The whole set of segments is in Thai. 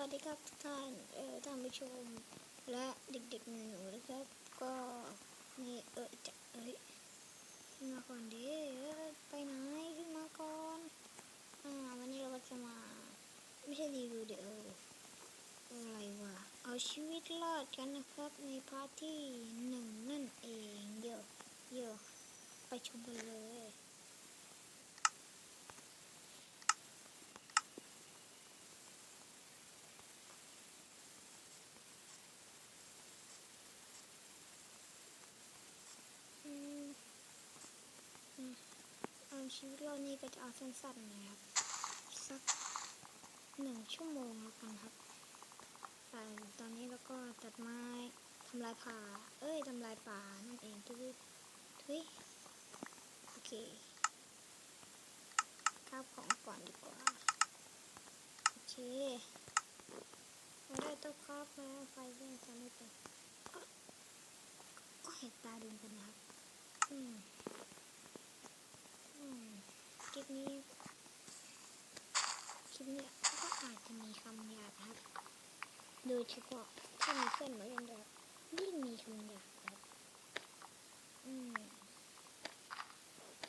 วัสดีครับท่านเอ่อท่านผู้ชมและเด็กๆหนูนะครับ ก็มีเออจะเอ้ยขึ้นมาก่อนดิเอ้ไปไหนขึ้นมาก่อนอ่าวันนี้เราก็จะมา ไม่ใช่รีวิวเดี๋ยวอะไรวะเอาชีวิตรอดกันนะครับ ในพาร์ทที่หนึ่งนั่นเองเดี๋ยวเดี๋ยวไปชมกันเลย อืมอืม เอาชีวิตเรานี่ก็จะเอาสั้นๆนะครับ สักหนึ่งชั่วโมงแล้วกันครับแต่ตอนนี้เราก็ตัดไม้ทำลายป่า เอ้ยทำลายป่านั่นเองทุยทุยโอเคข้าวของก่อนดีกว่า โอเคเราได้ตัวครอบแล้วไฟเร่งจะไม่เป็นก็ก็เห็นตาดูกันนะครับ อืม อืม คลิปนี้ คลิปเนี้ยก็อาจจะมีคำหยาบนะครับ โดยเฉพาะถ้ามีเพื่อนมาเล่นด้วยยิ่งมีคำหยาบครับอืม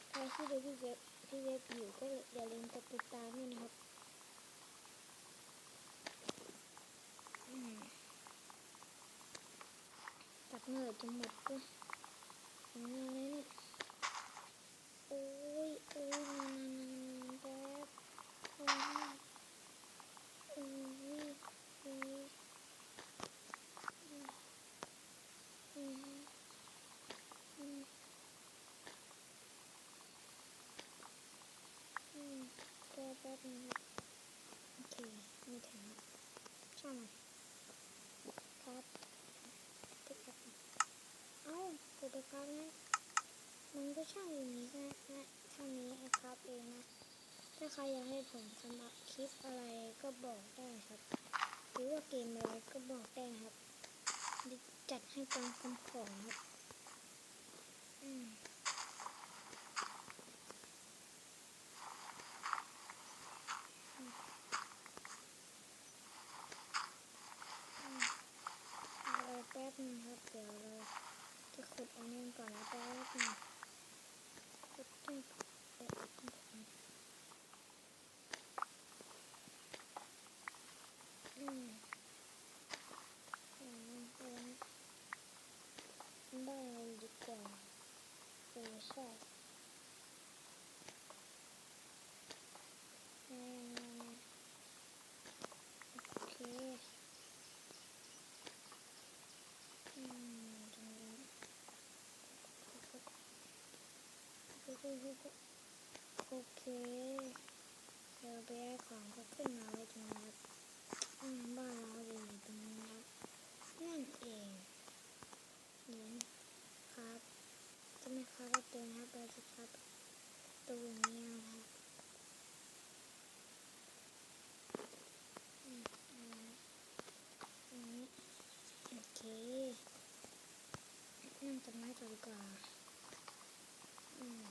ใครที่ดูพี่เว็บพี่เว็บอยู่ก็อย่าลืมกดติดตามด้วยนะครับอืมตัดเงินจะหมดก็ยังไงเนี่ยโอ้ยโอ้ยนานๆๆแบบโอ้ยโอ้ยโอ้ยอืมอืมอืมอืมแป๊บแป๊บนึงโอเคไม่ถึงช่างมันครับติดครับเอ้าเกิดการนั้นมันก็ช่างอย่างนี้นะนะช่างนี้นะครับเองนะ ถ้าใครอยากให้ผมทำคลิปอะไรก็บอกได้ครับ หรือว่าเกมอะไรก็บอกได้ครับ จัดให้ตามคำขอครับ อืมอืมอืมรอแป๊บนึงครับ เดี๋ยวเราจะขุดอันนี้ก่อนนะแป๊บนึงขุดต้องเอ๊ะต้องขุดอืมอืมเอาไว้บ้านเราดีกว่าเออใช่มามามาโอเคอืมตรงนี้ โอเคเดี๋ยวไปเอาของก็ขึ้นมาไว้ตรงนี้ครับบ้านเราอยู่ตรงนี้ครับนั่นเองเดี๋ยวนะครับจะไม่ครับประตูนะครับเราจะครับประตูนี้นะครับอืมอืมอันนี้โอเคนั่งต้นไม้ต่อดีกว่าอืม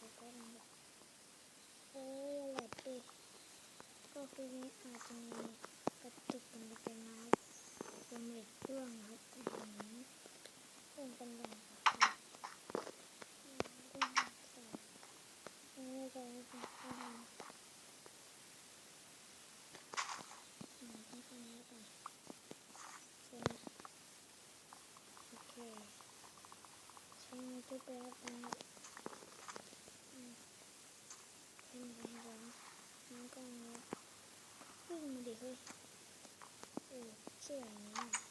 มันจะเกิดแบหนึงครับเอ้ยแหละดิก็คือนี้อาจจะมีกระตุกเป็นเล็น้อยเป็นเหล็กร่วงครับอื้อหือเพิ่มกันอย่างครับอืมเรื่องใส่ไม่ได้เป็นอืมต้องทำนี้ก่อนใช่ไหมโอเคใช้มือที่แป๊บนะครับอืมเป็นไงบ้างน้ำก็มี วิ่งม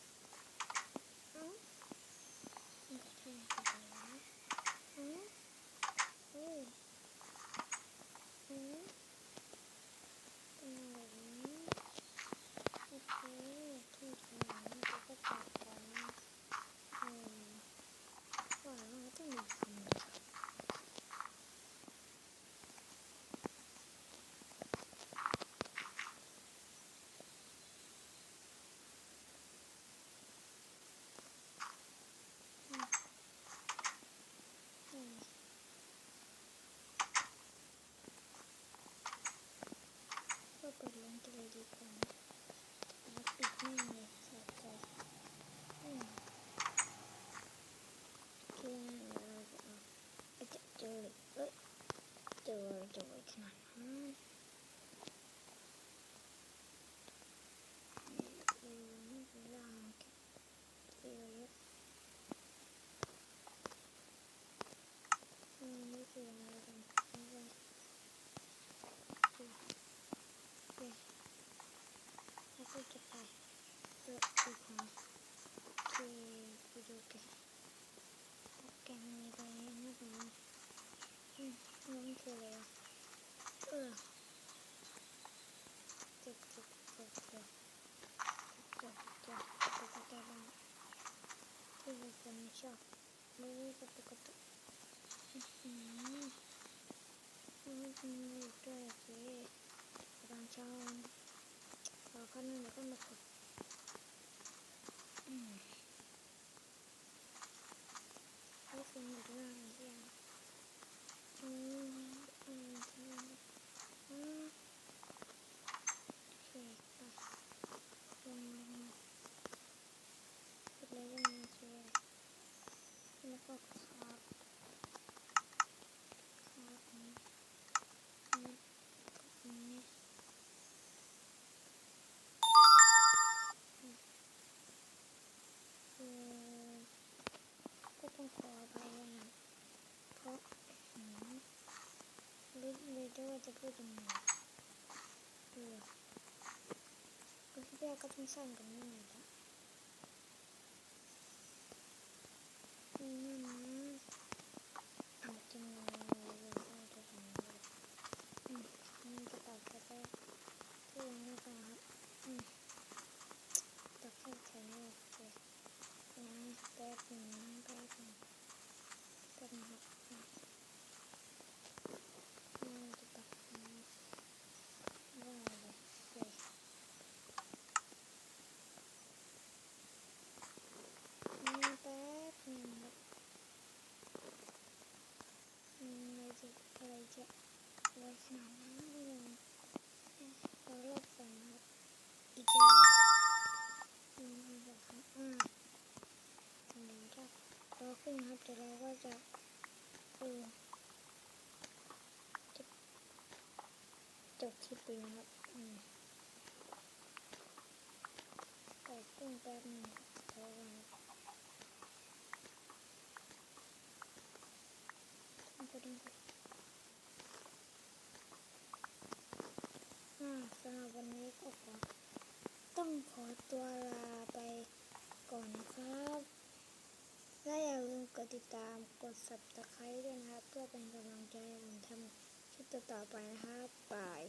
people. Нічого. Так, так, так, так. Так, так, так, так, так. Дивіться, нічого. Дивіться, так, так. takıyordum ya. Böyle. Bu bir arkadaşım sandım. Ne neydi? ขึ้นครับเดี๋ยวเราก็จะดูจบที่ปิงครับอืมแต่ขึ้นแป๊บนึงเดี๋ยว ต้องขอตัวลาไปก่อนนะครับ และอย่าลืมกดติดตามกดสับตะไคร้ด้วยนะครับ เพื่อเป็นกำลังใจให้ผมทำคลิปต่อไปนะครับบาย